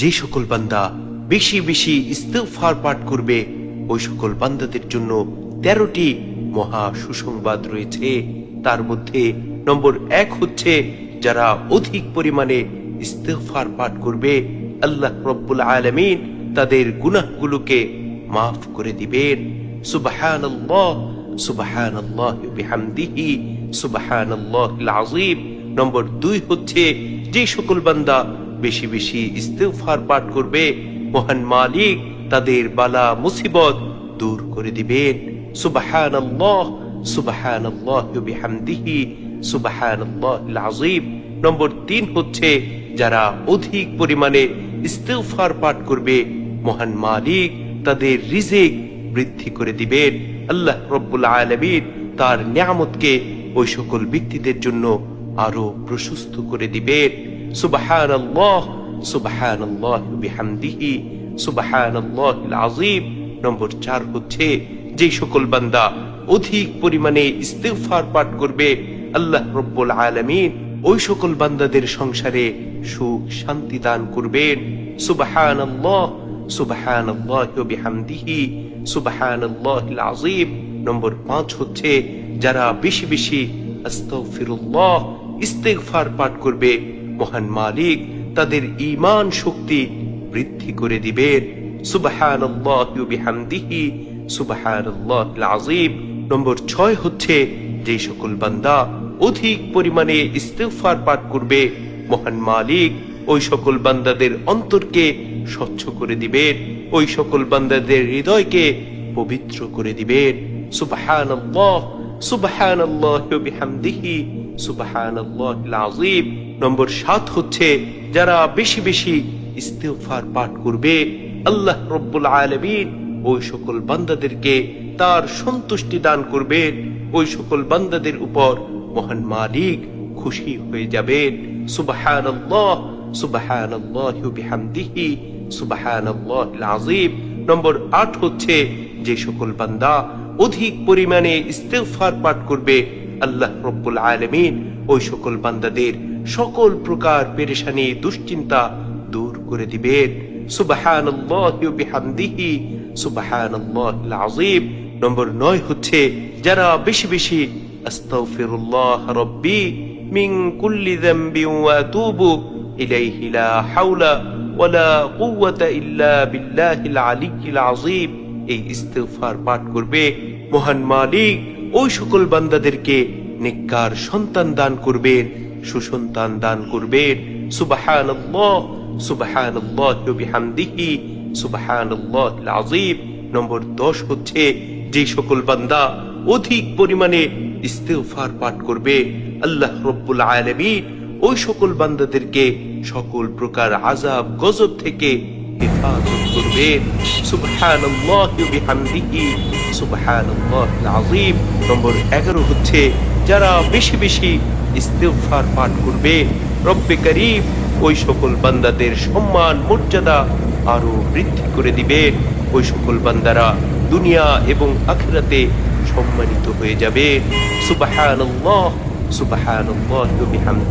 যে সকল বান্দা বেশি বেশি ইস্তেগফার পাঠ করবে, ওই সকল বান্দাদের জন্য তেরোটি মহা সুসংবাদ রয়েছে। তার মধ্যে নম্বর এক হচ্ছে, যারা অধিক পরিমাণে ইস্তেগফার পাঠ করবে, আল্লাহ রব্বুল আলমিন তাদের গুনাহগুলোকে মাফ করে দিবেন। সুবহানাল্লাহ সুবহানাল্লাহ বিহামদিহি, সুবহানাল্লাহিল আযীম। নম্বর দুই হচ্ছে, যে সকল বান্দা বেশি বেশি ইস্তেগফার পাঠ করবে। মহান মালিক তাদের বালা মুসিবত দূর করে দিবেন। সুবহানাল্লাহ সুবহানাল্লাহ বিহামদিহি, সুবহানাল্লাহিল আযীম। নম্বর তিন হচ্ছে, যারা অধিক পরিমাণে ইস্তেগফার পাঠ করবে, মহান মালিক তাদের রিজিক বৃদ্ধি করে দিবেন। আল্লাহ রব্বুল আলামিন তার নিয়ামতকে ওই সকল ব্যক্তিদের জন্য আরও প্রশস্ত করে দিবেন। সুবহানাল্লাহ সুবহানাল্লাহ বিহামদিহি, সুবহানাল্লাহিল আযীম। নম্বর চার হচ্ছে যে সকল বান্দা অধিক পরিমাণে ইস্তেগফার পাঠ করবে, আল্লাহ রব্বুল আলামিন ওই সকল বান্দাদের সংসারে সুখ শান্তি দান করবেন। সুবহানাল্লাহ সুবহানাল্লাহ বিহামদিহি, সুবহানাল্লাহিল আযীম। নম্বর পাঁচ হচ্ছে, যারা বেশি বেশি আস্তাগফিরুল্লাহ, ইস্তেগফার পাঠ করবে মহান মালিক তাদের ঈমান শক্তি বৃদ্ধি করে দিবেন নম্বর ছয় হচ্ছে, যে সকল বান্দা অধিক পরিমাণে ইস্তেগফার পাঠ করবে, মহান মালিক ওই সকল বান্দাদের অন্তরকে স্বচ্ছ করে দিবেন ওই সকল বান্দাদের হৃদয়কে পবিত্র করে দিবেন সুবহানাল্লাহ সুবহানাল্লাহ বিহামদিহি, সুবহানাল্লাহিল আযীম। নম্বর সাত হচ্ছে, যারা বেশি বেশি ইস্তেগফার পাঠ করবে, আল্লাহ রব্বুল আলামিন ওই সকল বান্দাদেরকে তার সন্তুষ্টি দান করবেন, ওই সকল বান্দাদের উপর মহান মালিক খুশি হয়ে যাবেন। সুবহানাল্লাহ সুবহানাল্লাহ বিহামদিহি, সুবহানাল্লাহিল আযীম। নম্বর আট হচ্ছে, যে সকল বান্দা অধিক পরিমাণে ইস্তেগফার পাঠ করবে আল্লাহ রব্বুল আলামিন। ওই সকল বান্দাদের সকল প্রকার পেরেশানি, দুশ্চিন্তা দূর করে দিবেন। সুবহানাল্লাহ বিহামদিহি। সুবহানাল্লাহিল আযীম। নম্বর নয় হচ্ছে, যারা বেশি বেশি, আস্তাগফিরুল্লাহ রব্বি মিন কুল্লি যামবি ওয়া আতুবু ইলাইহি লা হাওলা ওয়ালা কুওয়াতা ইল্লা বিল্লাহিল আলিয়্যিল আযীম। এই ইস্তেগফার পাঠ করবে মহান মালিক। ওই সকল বান্দাদেরকে নেককার সন্তান দান করবেন, সুসন্তান দান করবেন। সুবহানাল্লাহ সুবহানাল্লাহ বিহামদিহি সুবহানাল্লাহিল আযীম। নম্বর 10 হচ্ছে, যে সকল বান্দা অধিক পরিমাণে ইস্তেগফার পাঠ করবে, আল্লাহ রব্বুল ওই সকল বান্দাদেরকে সকল প্রকার আযাব, গজব থেকে হেফাজত করবেন সুবহানাল্লাহ বিহামদিহি সুবহানাল্লাহিল আযীম নম্বর 11 হচ্ছে, যারা বেশি বেশি ইস্তেগফার পাঠ করবে, রব্বে করিম ওই সকল বান্দাদের সম্মান, মর্যাদা আরও বৃদ্ধি করে দিবে। ওই সকল বান্দারা দুনিয়া এবং আখিরাতে সম্মানিত হয়ে যাবে। সুবহানাল্লাহ সুবহানাল্লাহিল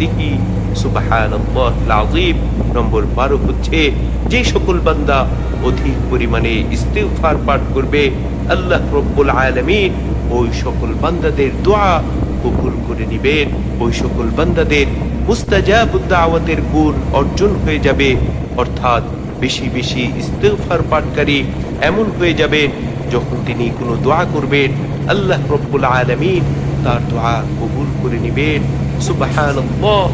আযীম। নম্বর 12 হচ্ছে, যে সকল বান্দা অধিক পরিমাণে ইস্তেগফার পাঠ করবে, আল্লাহ রব্বুল আলামিন ওই সকল বান্দাদের দোয়া কবুল করে নিবেন। ওই সকল বান্দাদের মুস্তাজাবুদ দাওয়াতের গুণ অর্জন হয়ে যাবে। অর্থাৎ বেশি বেশি ইস্তেগফার পাঠকারী এমন হয়ে যাবেন, যখন তিনি কোনো দোয়া করবেন, আল্লাহ রব্বুল আলামিন তার দোয়া কবুল করে নিবেন সুবহানাল্লাহ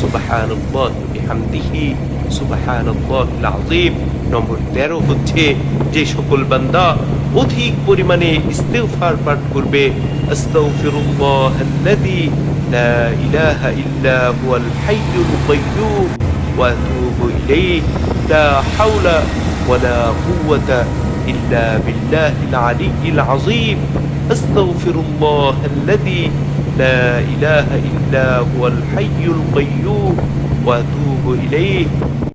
সুবহানাল্লাহ বিহামদিহি সুবহানাল্লাহিল আযীম নম্বর 13 হচ্ছে যে সকল বান্দা অধিক পরিমাণে ইস্তেগফার পাঠ করবে আস্তাগফিরুল্লাহাল্লাযী লা ইলাহা ইল্লা হুয়াল হাইয়ুল إلا بالله العلي العظيم. أستغفر الله الذي لا إله إلا هو الحي القيوم. وأتوب إليه.